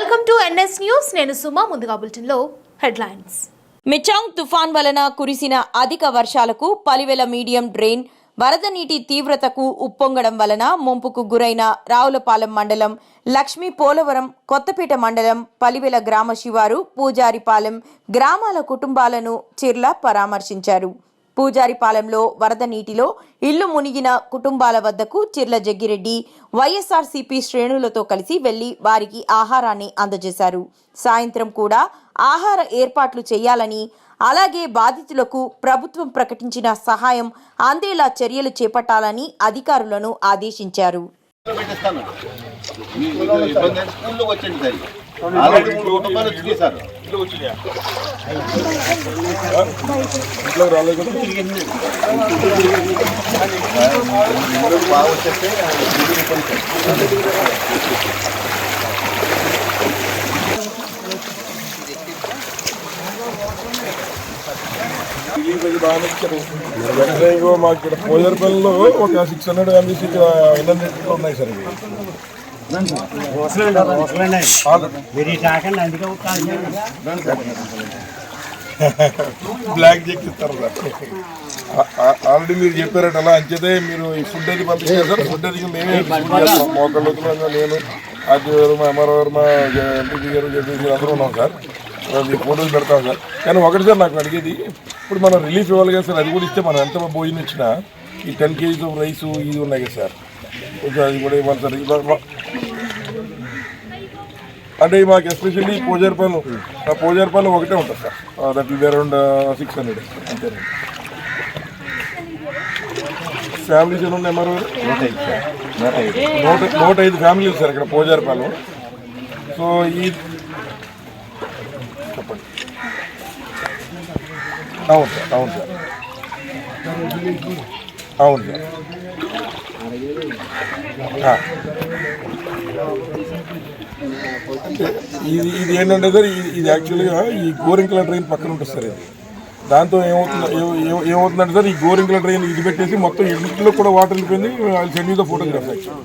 Welcome to NS news నేను సుమా ముందుగా బులెటిన్లో హెడ్లైన్స్. మిచాంగ్ తుఫాన్ వలన కురిసిన అధిక వర్షాలకు పలివెల మీడియం డ్రైన్ వరద నీటి తీవ్రతకు ఉప్పొంగడం వలన ముంపుకు గురైన రావులపాలెం మండలం లక్ష్మీ పోలవరం కొత్తపేట మండలం పలివెల గ్రామ శివారు పూజారిపాలెం గ్రామాల కుటుంబాలను చిర్ల పరామర్శించారు. పూజారిపాలెంలో వరద నీటిలో ఇల్లు మునిగిన కుటుంబాల వద్దకు చిర్ల జగ్గిరెడ్డి వైఎస్ఆర్సీపీ శ్రేణులతో కలిసి వెళ్ళి వారికి ఆహారాన్ని అందజేశారు. సాయంత్రం కూడా ఆహార ఏర్పాట్లు చేయాలని అలాగే బాధితులకు ప్రభుత్వం ప్రకటించిన సహాయం అందేలా చర్యలు చేపట్టాలని అధికారులను ఆదేశించారు. ఇబ్బంది ఇంట్లో వచ్చినాయా ఇంట్లో రాలేదు బాగా వచ్చేస్తే మాకు ఇక్కడ పోజర్పల్లిలో ఒక సిక్స్ హండ్రెడ్ ఎంబీసీ ఇక్కడ ఇంటర్నెట్ ఉన్నాయి సార్ ఇవి. మీరు అందుకే బ్లాక్ చెక్ ఇస్తారు సార్ ఆల్రెడీ మీరు చెప్పారట అలా అంచేదే మీరు ఈ ఫుడ్ అది పంపించారు సార్. ఫుడ్ అది మేమే నేను ఆర్టీ గారు మా ఎంఆర్ఓ గారు మా ఎంపీ గారు జడ్పీ అందరూ ఉన్నాం సార్. మీ ఫోటోలు పెడతాం సార్. కానీ ఒకటి సార్ నాకు అడిగేది ఇప్పుడు మనం రిలీఫ్ ఇవ్వాలి కదా సార్ అది కూడా ఇస్తే మనం ఎంత భోజనం ఇచ్చినా ఈ టెన్ కేజీస్ ఆఫ్ రైస్ ఇవి ఉన్నాయి కదా సార్. కొంచెం అది కూడా ఇవ్వాలి సార్. అంటే మాకు ఎస్పెషల్లీ పోజర్పల్లి ఆ పోజర్పల్లి ఒకటే ఉంటుంది sir. That will around six hundred అంతే ఫ్యామిలీస్ ఎన్ని ఉన్నాయి మరో నూట ఐదు నూట ఐదు ఫ్యామిలీలు సార్ ఇక్కడ పోజారపాలెం సో ఈ చెప్పండి. అవును సార్ అవును సార్. అవును సార్. ఇది ఇది ఏంటంటే సార్ ఇది- ఇది యాక్చువల్గా ఈ గోరింకల ట్రైన్ పక్కన ఉంటుంది సార్ ఇది. దాంతో ఏమవుతుంది ఏమవుతుందంటే సార్ ఈ గోరింకల ట్రైన్ ఇది పెట్టేసి మొత్తం ఇంట్లో కూడా వాటర్ వెళ్ళిపోయింది సెండ్ ద ఫోటోగ్రాఫ్ యాక్చువల్